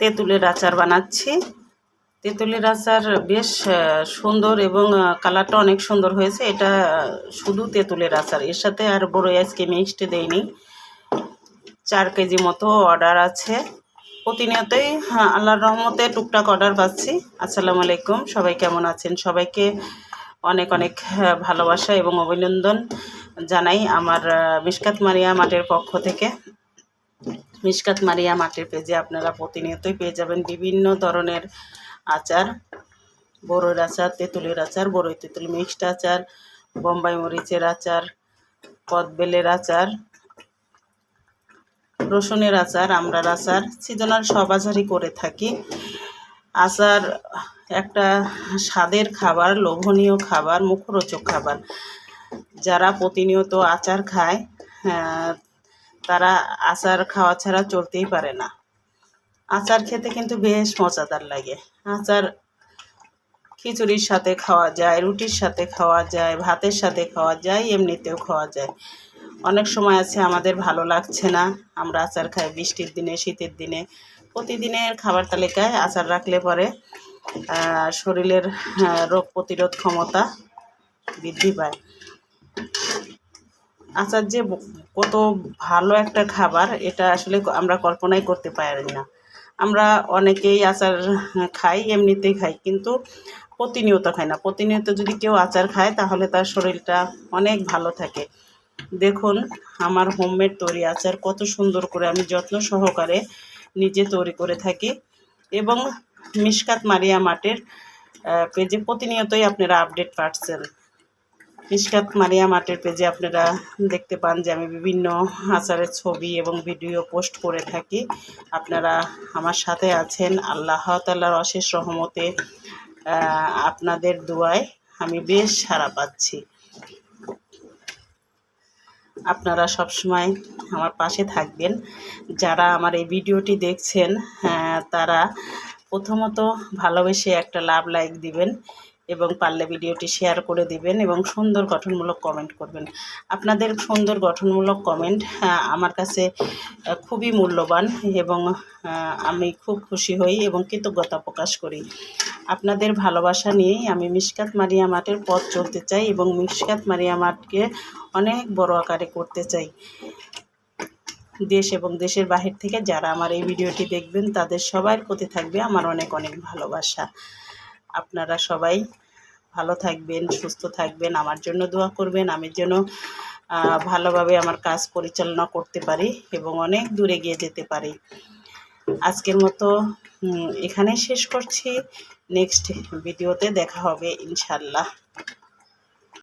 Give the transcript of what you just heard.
তেঁতুলের আচার বানাচ্ছি। তেঁতুলের আচার বেশ সুন্দর এবং কালারটা অনেক সুন্দর হয়েছে। এটা শুধু তেঁতুলের আচার। এর সাথে আর বড়ই আজকে মিক্সড দেয়নি চার কেজি মতো অর্ডার আছে। প্রতিনিয়তই হ্যাঁ, আল্লাহর রহমতে টুকটাক অর্ডার পাচ্ছি। আসসালামু আলাইকুম। সবাই কেমন আছেন? সবাইকে অনেক অনেক ভালোবাসা এবং অভিনন্দন জানাই আমার আহ, মিশকাত মারিয়া মাঠের পক্ষ থেকে। মিশকাত মারিয়া মাঠের পেজে আপনারা প্রতিনিয়তই পেয়ে যাবেন বিভিন্ন ধরনের আচার। বড়ইর আচার, তেঁতুলের আচার, বড়ই তেঁতুল মিক্সড আচার, বোম্বাই মরিচের আচার, কদবেলের আচার, রসুনের আচার, আমড়ার আচার, সিজনাল সব আচারই করে থাকি। আচার একটা স্বাদের খাবার, লোভনীয় খাবার, মুখরোচক খাবার। যারা প্রতিনিয়ত আচার খায় তারা আচার খাওয়া ছাড়া চলতেই পারে না। আচার খেতে কিন্তু বেশ মজাদার লাগে। আচার খিচুড়ির সাথে খাওয়া যায়, রুটির সাথে খাওয়া যায়, ভাতের সাথে খাওয়া যায়, এমনিতেও খাওয়া যায়। অনেক সময় আছে আমাদের ভালো লাগছে না। আমরা আচার খাই বৃষ্টির দিনে, শীতের দিনে। প্রতিদিনের খাবার তালিকায় আচার রাখলে পরে শরীরের রোগ প্রতিরোধ ক্ষমতা বৃদ্ধি পায়। আচার যে কত ভালো একটা খাবার, এটা আসলে আমরা কল্পনাই করতে পারি না। আমরা অনেকেই আচার খাই, এমনিতেই খাই, কিন্তু প্রতিনিয়ত খাই না। প্রতিনিয়ত যদি কেউ আচার খায়, তাহলে তার শরীরটা অনেক ভালো থাকে। দেখুন, আমার হোমমেড তৈরি আচার কত সুন্দর করে আমি যত্ন সহকারে নিজে তৈরি করে থাকি এবং মিশকাত মারিয়া মাটের পেজে প্রতিনিয়তই আপনারা আপডেট পাচ্ছেন। মিশকাত মারিয়া মাটের পেজে আপনারা দেখতে পান যে আমি বিভিন্ন আচারের ছবি এবং ভিডিও পোস্ট করে থাকি। আপনারা আমার সাথে আছেন। আল্লাহ তাল্লাহর অশেষ রহমতে আপনাদের দোয়ায় আমি বেশ সাড়া পাচ্ছি। আপনারা সবসময় আমার পাশে থাকবেন। যারা আমার এই ভিডিওটি দেখছেন হ্যাঁ, তারা প্রথমত ভালোবেসে একটা লাভ লাইক দিবেন এবং পারলে ভিডিওটি শেয়ার করে দিবেন এবং সুন্দর গঠনমূলক কমেন্ট করবেন। আপনাদের সুন্দর গঠনমূলক কমেন্ট আমার কাছে খুবই মূল্যবান এবং আমি খুব খুশি হই এবং কৃতজ্ঞতা প্রকাশ করি। আপনাদের ভালোবাসা নিয়েই আমি মিশকাত মারিয়া মাঠের পথ চলতে চাই এবং মিশকাত মারিয়া মাঠকে অনেক বড় আকারে করতে চাই। দেশ এবং দেশের বাহির থেকে যারা আমার এই ভিডিওটি দেখবেন, তাদের সবার প্রতি থাকবে আমার অনেক অনেক ভালোবাসা। আপনারা সবাই ভালো থাকবেন, সুস্থ থাকবেন, আমার জন্য দোয়া করবেন, আমি যেন ভালোভাবে আমার কাজ পরিচালনা করতে পারি এবং অনেক দূরে গিয়ে যেতে পারি। আজকের মতো এখানে শেষ করছি। নেক্সট ভিডিওতে দেখা হবে ইনশাল্লাহ